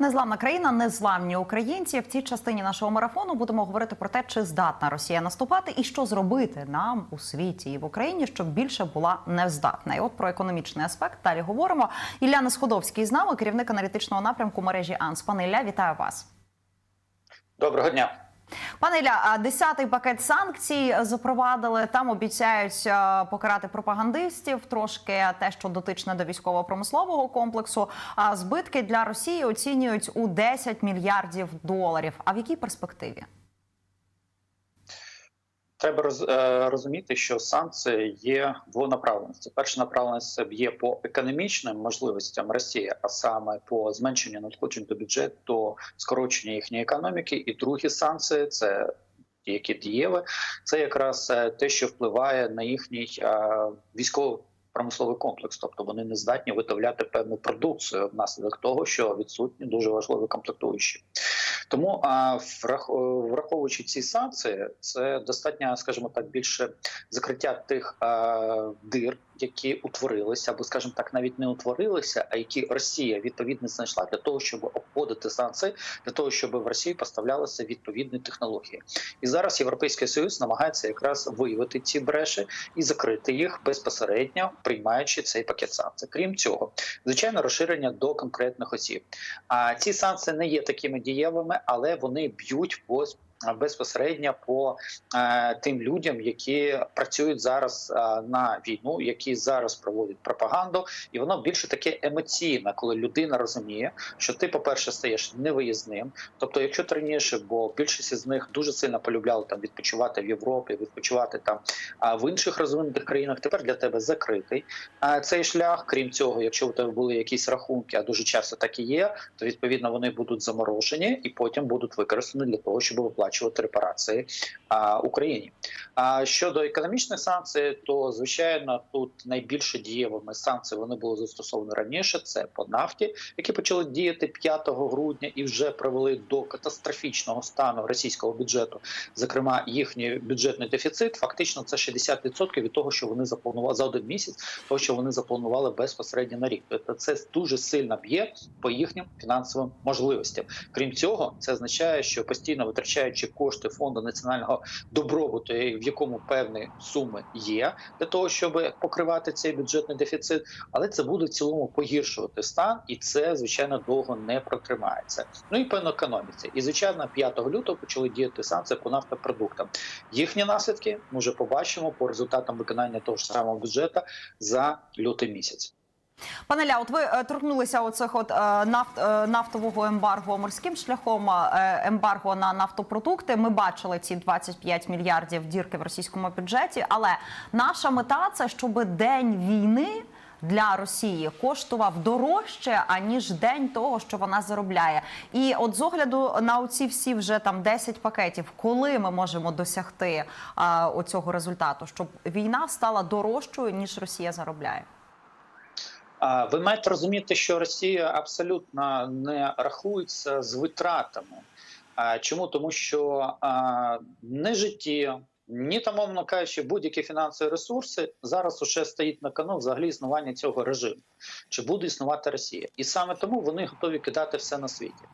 Незламна країна, незламні українці. В цій частині нашого марафону будемо говорити про те, чи здатна Росія наступати, і що зробити нам у світі і в Україні, щоб більше була нездатна. І от про економічний аспект далі говоримо. Ілля Несходовський з нами, керівник аналітичного напрямку мережі АНС. Пане Ілля, вітаю вас. Доброго дня. Пане Ілля, десятий пакет санкцій запровадили. Там обіцяють е, покарати пропагандистів, трошки те, що дотичне до військово-промислового комплексу. А збитки для Росії оцінюють у 10 мільярдів доларів. А в якій перспективі? Треба роз, е, розуміти, що санкції є двонаправленості. Перша направленість це б'є по економічним можливостям Росії, а саме по зменшенню надходжень до бюджету, скороченню їхньої економіки. І другі санкції це які дієві, це якраз е, те, що впливає на їхній е, військовий. Промисловий комплекс, тобто вони не здатні виготовляти певну продукцію внаслідок того, що відсутні дуже важливі комплектуючі. Тому а, врах- враховуючи ці санкції, це достатньо, скажімо так, більше закриття тих а, дир, які утворилися, або, скажімо так, навіть не утворилися, а які Росія відповідно знайшла для того, щоб обходити санкції, для того, щоб в Росії поставлялися відповідні технології. І зараз Європейський Союз намагається якраз виявити ці бреші і закрити їх безпосередньо, приймаючи цей пакет санкцій. Крім цього, звичайно, розширення до конкретних осіб. А ці санкції не є такими дієвими, але вони б'ють по безпосередньо по е, тим людям, які працюють зараз е, на війну, які зараз проводять пропаганду, і воно більше таке емоційне, коли людина розуміє, що ти, по перше, стаєш невиїзним. Тобто, якщо ти раніше, бо більшість з них дуже сильно полюбляли там відпочивати в Європі, відпочивати там в інших розвинутих країнах, тепер для тебе закритий цей шлях. Крім цього, якщо у тебе були якісь рахунки, а дуже часто так і є, то відповідно вони будуть заморожені і потім будуть використані для того, щоб виплачувати репарації а, Україні. А щодо економічних санкцій, то звичайно тут найбільше дієвими санкції вони були застосовані раніше. Це по нафті, які почали діяти 5 грудня і вже привели до катастрофічного стану російського бюджету. Зокрема, їхній бюджетний дефіцит фактично це 60% від того, що вони запланували за один місяць, того що вони запланували безпосередньо на рік. Тобто це дуже сильно б'є по їхнім фінансовим можливостям. Крім цього, це означає, що постійно витрачаючи кошти фонду національного добробуту, в якому певні суми є для того, щоб покривати цей бюджетний дефіцит, але це буде в цілому погіршувати стан, і це звичайно довго не протримається. Ну і по економіці. І звичайно, 5 лютого почали діяти санкції по нафтопродуктам. Їхні наслідки ми вже побачимо по результатам виконання того ж самого бюджету за лютий місяць. Пане Ля, от ви е, торкнулися оцих от е, нафт, е, нафтового ембарго морським шляхом, ембарго на нафтопродукти. Ми бачили ці 25 мільярдів дірки в російському бюджеті. Але наша мета це щоб день війни. Для Росії коштував дорожче аніж день того, що вона заробляє, і от з огляду на оці всі вже там 10 пакетів, коли ми можемо досягти а, оцього результату, щоб війна стала дорожчою ніж Росія заробляє. Ви маєте розуміти, що Росія абсолютно не рахується з витратами. Чому? Тому що не житті, ні там, мовно кажучи, будь-які фінансові ресурси зараз уже стоїть на кону взагалі існування цього режиму. Чи буде існувати Росія? І саме тому вони готові кидати все на світі.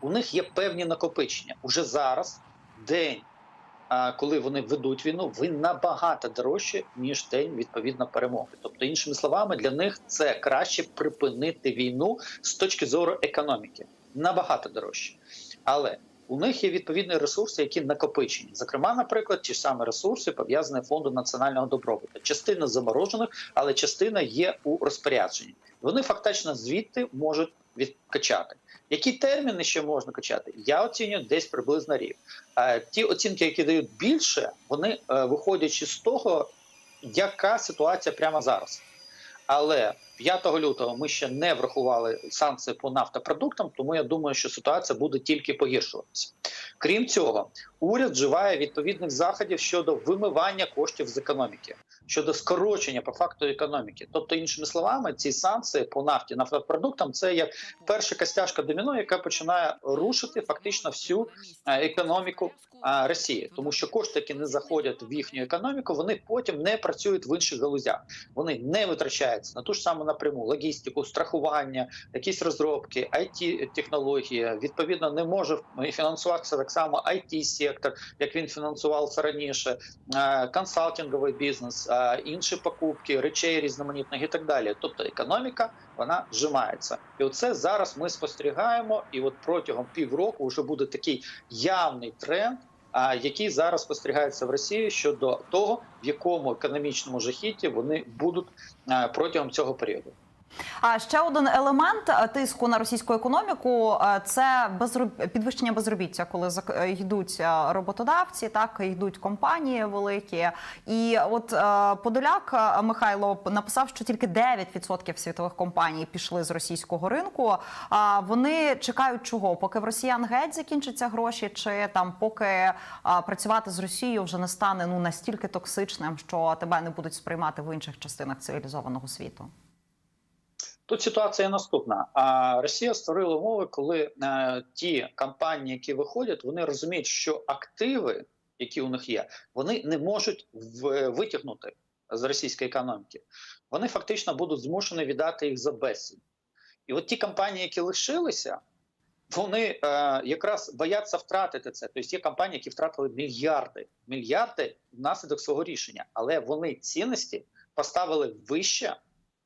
У них є певні накопичення. Уже зараз день. Коли вони ведуть війну, він набагато дорожче ніж день відповідно перемоги. Тобто, іншими словами, для них це краще припинити війну з точки зору економіки. Набагато дорожче, але у них є відповідні ресурси, які накопичені. Зокрема, наприклад, ті ж самі ресурси пов'язані фонду національного добробуту. Частина заморожених, але частина є у розпорядженні. Вони фактично звідти можуть відкачати. Які терміни ще можна качати? Я оцінюю десь приблизно рік. Ті оцінки, які дають більше, вони е, виходячи з того, яка ситуація прямо зараз. Але 5 лютого ми ще не врахували санкції по нафтопродуктам, тому я думаю, що ситуація буде тільки погіршуватися. Крім цього, уряд вживає відповідних заходів щодо вимивання коштів з економіки, щодо скорочення по факту економіки. Тобто, іншими словами, ці санкції по нафті нафтопродуктам це як перша костяшка доміно, яка починає рушити фактично всю е, економіку е, Росії, тому що кошти, які не заходять в їхню економіку, вони потім не працюють в інших галузях. Вони не витрачаються на ту ж саму напряму логістику, страхування, якісь розробки, it технології відповідно не може фінансуватися так само it сектор, як він фінансувався раніше, е, консалтинговий бізнес, е, інші покупки, речей різноманітних і так далі. Тобто економіка вона зжимається, і оце зараз ми спостерігаємо. І от протягом півроку вже буде такий явний тренд. Який зараз спостерігається в Росії щодо того, в якому економічному жахіті вони будуть протягом цього періоду. А ще один елемент е, тиску на російську економіку е, це безроб... підвищення безробіття, коли е, йдуть роботодавці, так йдуть компанії великі. І от Подоляк Михайло написав, що тільки 9% світових компаній пішли з російського ринку. А вони чекають чого? Поки в росіян геть закінчаться гроші, чи там поки працювати з Росією вже не стане ну настільки токсичним, що тебе не будуть сприймати в інших частинах цивілізованого світу. Тут ситуація наступна. Росія створила умови, коли е, ті компанії, які виходять, вони розуміють, що активи, які у них є, вони не можуть витягнути з російської економіки. Вони фактично будуть змушені віддати їх за безцінь. І от ті компанії, які лишилися, вони е, якраз бояться втратити це. Тобто є компанії, які втратили мільярди, мільярди внаслідок свого рішення, але вони цінності поставили вище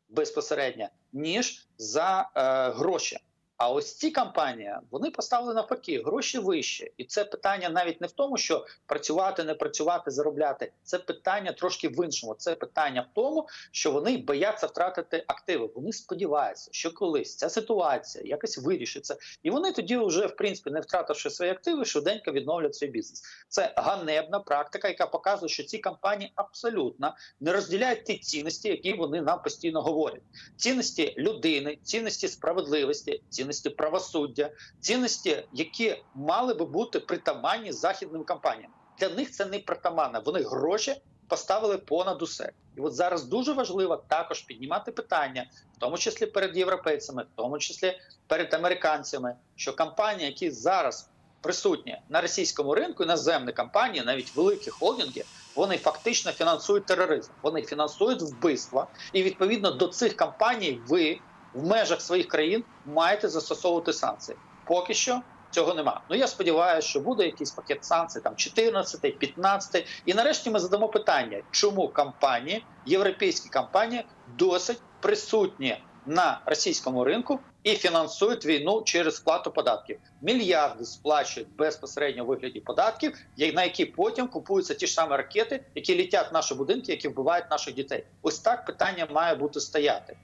безпосередньо, ніж за е, гроші. А ось ці компанії вони поставили навпаки гроші вище, і це питання навіть не в тому, що працювати, не працювати, заробляти. Це питання трошки в іншому. Це питання в тому, що вони бояться втратити активи. Вони сподіваються, що колись ця ситуація якось вирішиться, і вони тоді, вже в принципі, не втративши свої активи, швиденько відновлять свій бізнес. Це ганебна практика, яка показує, що ці компанії абсолютно не розділяють ті цінності, які вони нам постійно говорять. Цінності людини, цінності справедливості, цінності правосуддя, цінності, які мали би бути притаманні західним компаніям. Для них це не притаманне. Вони гроші поставили понад усе. І от зараз дуже важливо також піднімати питання, в тому числі перед європейцями, в тому числі перед американцями, що компанії, які зараз присутні на російському ринку, іноземні компанії, навіть великі холдинги, вони фактично фінансують тероризм, вони фінансують вбивства, і відповідно до цих компаній ви в межах своїх країн маєте застосовувати санкції. Поки що цього нема. Ну я сподіваюся, що буде якийсь пакет санкцій, там 14, 15. І нарешті ми задамо питання, чому компанії, європейські компанії, досить присутні на російському ринку і фінансують війну через сплату податків. Мільярди сплачують безпосередньо у вигляді податків, на які потім купуються ті ж самі ракети, які літять в наші будинки, які вбивають наших дітей. Ось так питання має бути стояти.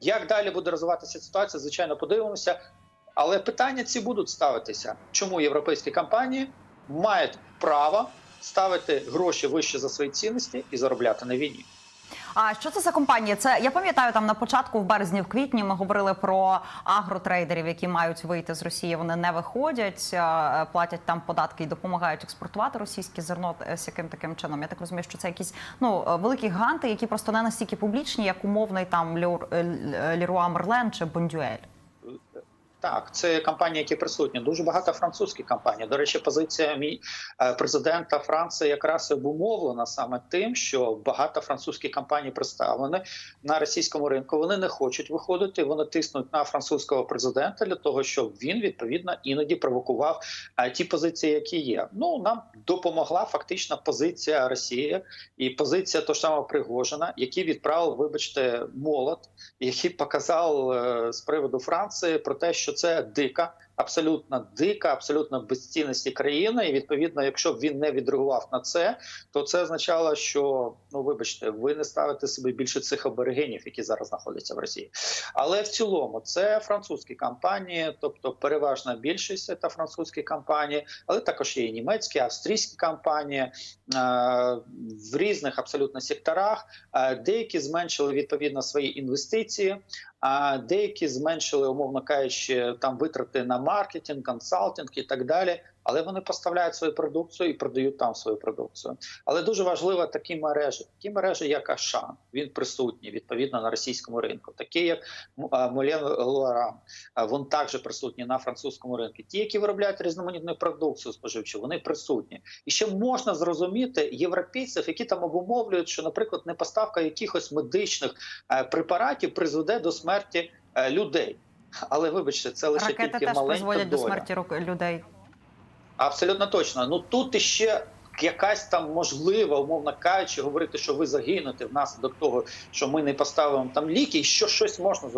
Як далі буде розвиватися ситуація? Звичайно, подивимося. Але питання ці будуть ставитися. Чому європейські компанії мають право ставити гроші вище за свої цінності і заробляти на війні? А що це за компанія? Це я пам'ятаю там на початку, в березні, в квітні, ми говорили про агротрейдерів, які мають вийти з Росії. Вони не виходять, е, платять там податки і допомагають експортувати російське зерно е, з яким таким чином. Я так розумію, що це якісь ну е, великі гіганти, які просто не настільки публічні, як умовний там Леруа Мерлен чи Бондюель. Так, це компанії, які присутні. Дуже багато французьких компаній. До речі, позиція мій е, президента Франції якраз обумовлена саме тим, що багато французьких компаній представлені на російському ринку. Вони не хочуть виходити. Вони тиснуть на французького президента для того, щоб він відповідно іноді провокував е, ті позиції, які є. Ну нам допомогла фактично позиція Росії і позиція того самого Пригожина, який відправив, вибачте, молот, який показав е, з приводу Франції про те, що це дика, абсолютно дика, абсолютно безцінності країни. І відповідно, якщо б він не відреагував на це, то це означало, що ну вибачте, ви не ставите собі більше цих аборигенів, які зараз знаходяться в Росії. Але в цілому це французькі компанії, тобто переважна більшість це французькі компанії, але також є і німецькі, австрійські компанії е, в різних абсолютно секторах. Е, Деякі зменшили відповідно свої інвестиції. А деякі зменшили, умовно кажучи, там витрати на маркетинг, консалтинг і так далі. Але вони поставляють свою продукцію і продають там свою продукцію. Але дуже важливо такі мережі, такі мережі, як Ашан, він присутній відповідно на російському ринку, такі як Молен Луаран, він також присутній на французькому ринку. Ті, які виробляють різноманітну продукцію споживчу, вони присутні. І ще можна зрозуміти європейців, які там обумовлюють, що, наприклад, не поставка якихось медичних е, препаратів призведе до смерті е, людей. Але вибачте, це лише Ракети тільки теж маленька призводять до смерті людей. Абсолютно точно. Ну тут іще якась там можлива, умовно кажучи, говорити, що ви загинете внаслідок того, що ми не поставимо там ліки, і що щось можна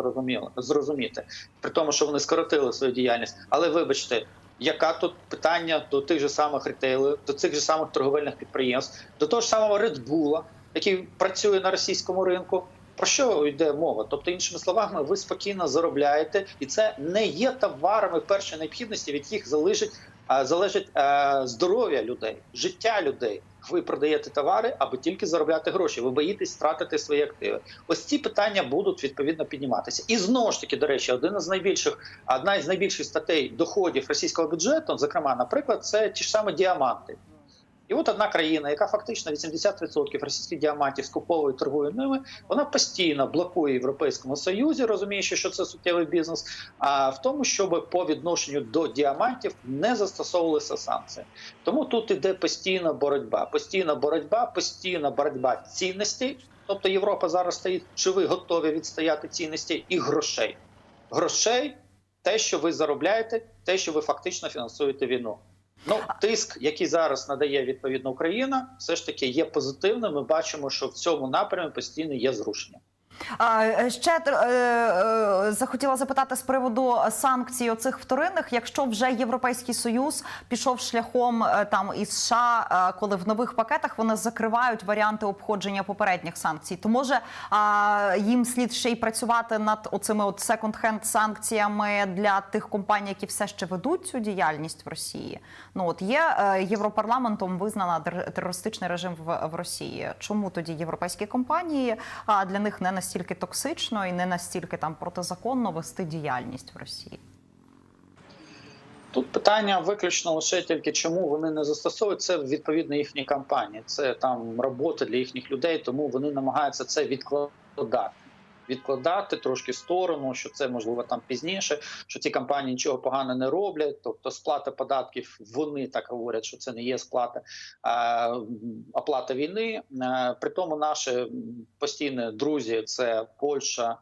зрозуміти, при тому, що вони скоротили свою діяльність. Але вибачте. Яка тут питання до тих же самих ретейлерів, до цих же самих торговельних підприємств, до того ж самого Red Bull, який працює на російському ринку? Про що йде мова? Тобто, іншими словами, ви спокійно заробляєте, і це не є товарами першої необхідності, від яких залежить залежить е, здоров'я людей, життя людей. Ви продаєте товари, аби тільки заробляти гроші. Ви боїтесь втратити свої активи. Ось ці питання будуть відповідно підніматися. І знову ж таки, до речі, один із найбільших, одна із найбільших статей доходів російського бюджету, зокрема, наприклад, це ті ж самі діаманти. І от одна країна, яка фактично 80% російських діамантів скуповує торгує ними, вона постійно блокує Європейському Союзі, розуміючи, що це суттєвий бізнес, а в тому, щоб по відношенню до діамантів не застосовувалися санкції. Тому тут іде постійна боротьба, постійна боротьба, постійна боротьба цінностей. Тобто Європа зараз стоїть, чи ви готові відстояти цінності і грошей. Грошей, те, що ви заробляєте, те, що ви фактично фінансуєте війну. Ну, тиск, який зараз надає відповідно Україна, все ж таки є позитивним. Ми бачимо, що в цьому напрямі постійно є зрушення. Е, ще е, е, захотіла запитати з приводу санкцій оцих вторинних. Якщо вже Європейський Союз пішов шляхом е, там із США, коли в нових пакетах вони закривають варіанти обходження попередніх санкцій, то може їм слід ще й працювати над оцими от секонд-хенд санкціями для тих компаній, які все ще ведуть цю діяльність в Росії. Ну от є європарламентом визнана терористичний режим в, в Росії. Чому тоді європейські компанії а для них не настільки токсично і не настільки там протизаконно вести діяльність в Росії? Тут питання виключно лише тільки чому вони не застосовують це відповідно їхній кампанії. Це там робота для їхніх людей, тому вони намагаються це відкладати. Відкладати трошки сторону, що це можливо там пізніше, що ці компанії нічого поганого не роблять. Тобто сплата податків, вони так говорять, що це не є сплата а, оплата війни. А, при тому наші постійні друзі це Польща,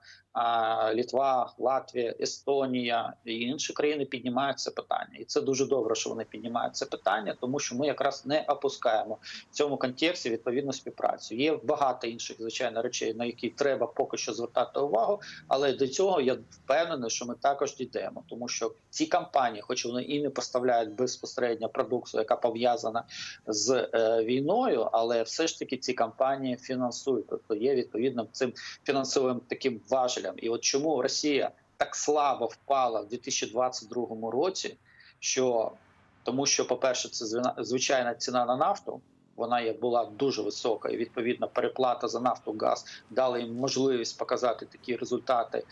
Літва, Латвія, Естонія і інші країни піднімають це питання, і це дуже добре, що вони піднімають це питання, тому що ми якраз не опускаємо в цьому контексті відповідну співпрацю. Є багато інших звичайно речей, на які треба поки що звертати увагу, але до цього я впевнений, що ми також дійдемо, тому що ці компанії, хоч вони і не поставляють безпосередньо продукцію, яка пов'язана з е, війною, але все ж таки ці компанії фінансують, тобто є відповідним цим фінансовим таким важелем. І от чому Росія так слабо впала в 2022 році, що тому, що, по-перше, це звичайна ціна на нафту. Вона була дуже висока, і відповідно переплата за нафту газ дала їм можливість показати такі результати.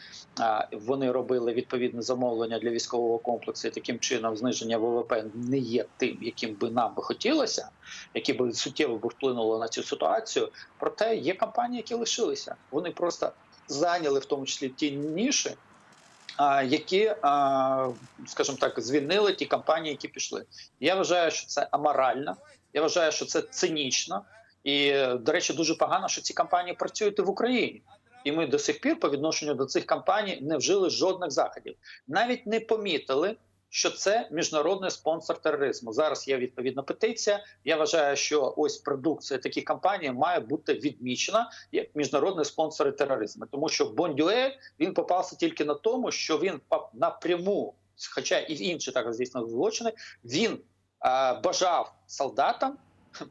Вони робили відповідне замовлення для військового комплексу. і Таким чином, зниження ВВП не є тим, яким би нам би хотілося, які би суттєво би вплинули на цю ситуацію. Проте є компанії, які лишилися. Вони просто зайняли в тому числі ті ніші, які, скажімо так, звільнили ті компанії, які пішли. Я вважаю, що це аморально. Я вважаю, що це цинічно. І, до речі, дуже погано, що ці компанії працюють і в Україні. І ми до сих пір по відношенню до цих компаній не вжили жодних заходів. Навіть не помітили, що це міжнародний спонсор тероризму. Зараз є відповідна петиція. Я вважаю, що ось продукція таких компаній має бути відмічена як міжнародний спонсор тероризму, тому що Бондюель він попався тільки на тому, що він напряму, хоча і інші так звісно злочини, він е, бажав солдатам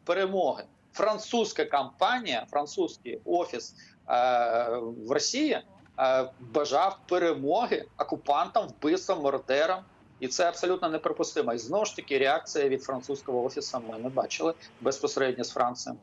перемоги. Французька компанія, французький офіс е, в Росії бажав перемоги окупантам, вбивцям, мордерам. І це абсолютно неприпустимо. І знову ж таки, реакція від французького офісу ми не бачили безпосередньо з Францією.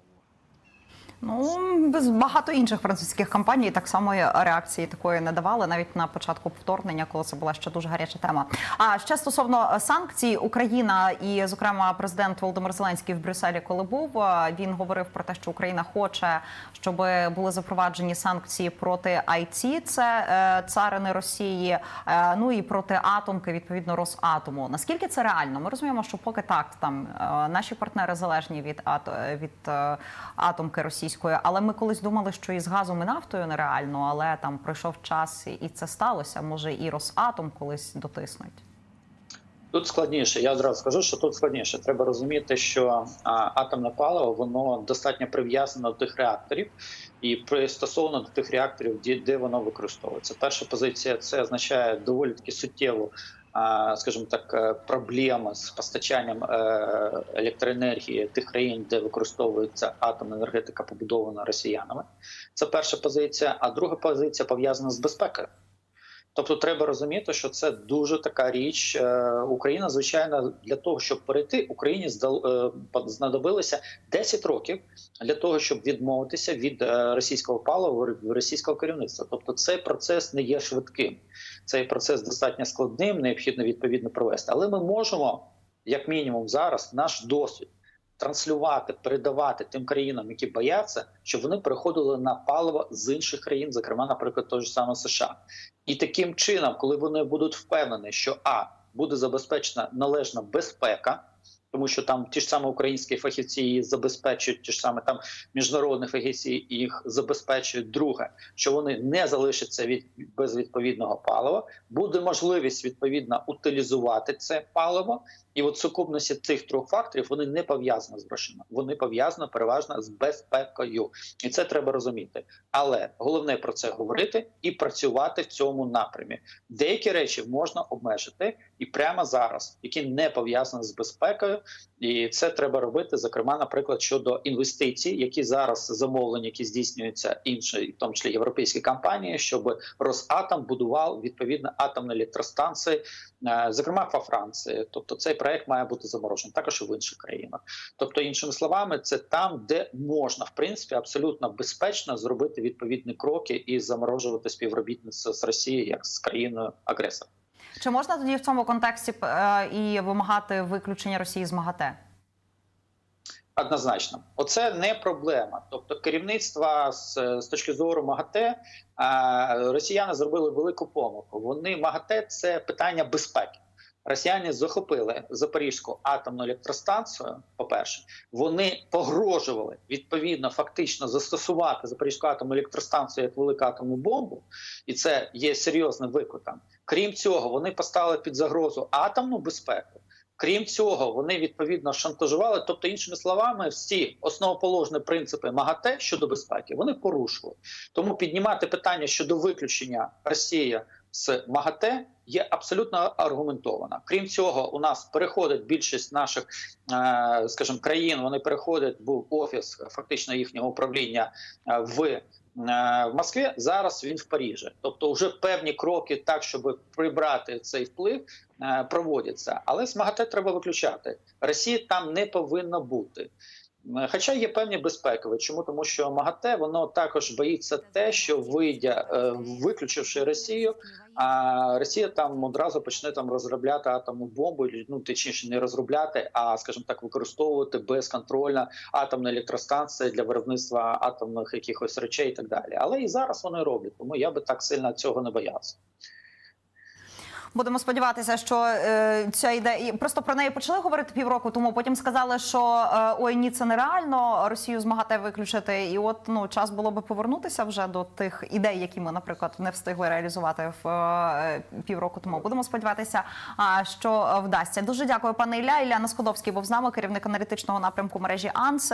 Ну без багато інших французьких компаній так само реакції такої не давали навіть на початку вторгнення, коли це була ще дуже гаряча тема. А ще стосовно санкцій, Україна і, зокрема, президент Володимир Зеленський в Брюсселі, коли був, е, він говорив про те, що Україна хоче, щоб були запроваджені санкції проти IT, це е, царини Росії, е, ну і проти атомки, відповідно Росатому. Наскільки це реально? Ми розуміємо, що поки так там наші партнери залежні від ато- від атомки російської, але ми колись думали, що із газом і нафтою нереально, але там пройшов час і- і це сталося. Може, і Росатом колись дотиснуть. Тут складніше. Я одразу скажу, що тут складніше. Треба розуміти, що атомне паливо воно достатньо прив'язано до тих реакторів і пристосовано до тих реакторів, де воно використовується. Перша позиція це означає доволі таки суттєву. Скажімо так, проблема з постачанням е, електроенергії тих країн, де використовується атомна енергетика, побудована росіянами. Це перша позиція. А друга позиція пов'язана з безпекою. Тобто треба розуміти, що це дуже така річ. Е, Україна, звичайно, для того, щоб перейти, Україні е, знадобилося 10 років для того, щоб відмовитися від е, російського палива російського керівництва. Тобто, цей процес не є швидким. Цей процес достатньо складним, необхідно відповідно провести. Але ми можемо, як мінімум, зараз наш досвід. Транслювати, передавати тим країнам, які бояться, щоб вони переходили на паливо з інших країн, зокрема, наприклад, того ж самого США. І таким чином, коли вони будуть впевнені, що а буде забезпечена належна безпека, тому що там ті ж самі українські фахівці її забезпечують, ті ж саме там міжнародні фахівці їх забезпечують. Друге, що вони не залишаться від без відповідного палива, буде можливість відповідно утилізувати це паливо. І от сукупності цих трьох факторів вони не пов'язані з грошима, вони пов'язані переважно з безпекою, і це треба розуміти. Але головне про це говорити і працювати в цьому напрямі. Деякі речі можна обмежити і прямо зараз, які не пов'язані з безпекою, і це треба робити, зокрема, наприклад, щодо інвестицій, які зараз замовлення, які здійснюються інші, в тому числі європейські компанії, щоб Росатом будував відповідно атомні електростанції, е, зокрема по Франції. Тобто цей проект має бути заморожений, також і в інших країнах. Тобто, іншими словами, це там, де можна в принципі абсолютно безпечно зробити відповідні кроки і заморожувати співробітництво з Росією як з країною агресором. Чи можна тоді в цьому контексті е, і вимагати виключення Росії з МАГАТЕ? Однозначно, оце не проблема. Тобто, керівництва з, з точки зору МАГАТЕ а, росіяни зробили велику помилку. Вони МАГАТЕ це питання безпеки. Росіяни захопили Запорізьку атомну електростанцію. По перше, вони погрожували відповідно фактично застосувати Запорізьку атомну електростанцію як велику атомну бомбу, і це є серйозним викликом. Крім цього, вони поставили під загрозу атомну безпеку. Крім цього, вони відповідно шантажували. Тобто, іншими словами, всі основоположні принципи МАГАТЕ щодо безпеки вони порушили. Тому піднімати питання щодо виключення Росії з МАГАТЕ є абсолютно аргументовано. Крім цього, у нас переходить більшість наших, е, скажімо, країн. Вони переходять був офіс фактично їхнього управління е, в. е, В Москві зараз він в Парижі, тобто вже певні кроки, так щоб прибрати цей вплив, проводяться. Але з МАГАТЕ треба виключати. Росії там не повинно бути. Е, Хоча є певні безпекові. Чому тому, що МАГАТЕ воно також боїться те, що вийде, е, виключивши Росію, а Росія там одразу почне там розробляти атомну бомбу, ну точніше не розробляти, а скажімо так, використовувати безконтрольно атомні електростанції для виробництва атомних якихось речей і так далі. Але і зараз вони роблять, тому я би так сильно цього не боявся. Будемо сподіватися, що е, ця ідея і просто про неї почали говорити півроку тому. Потім сказали, що е, ой, ні, це нереально Росію з МАГАТЕ виключити. І от ну час було би повернутися вже до тих ідей, які ми, наприклад, не встигли реалізувати в е, півроку тому. Будемо сподіватися, а, що вдасться. Дуже дякую, пане Ілля. Ілля Наскодовський був з нами, керівник аналітичного напрямку мережі АНС.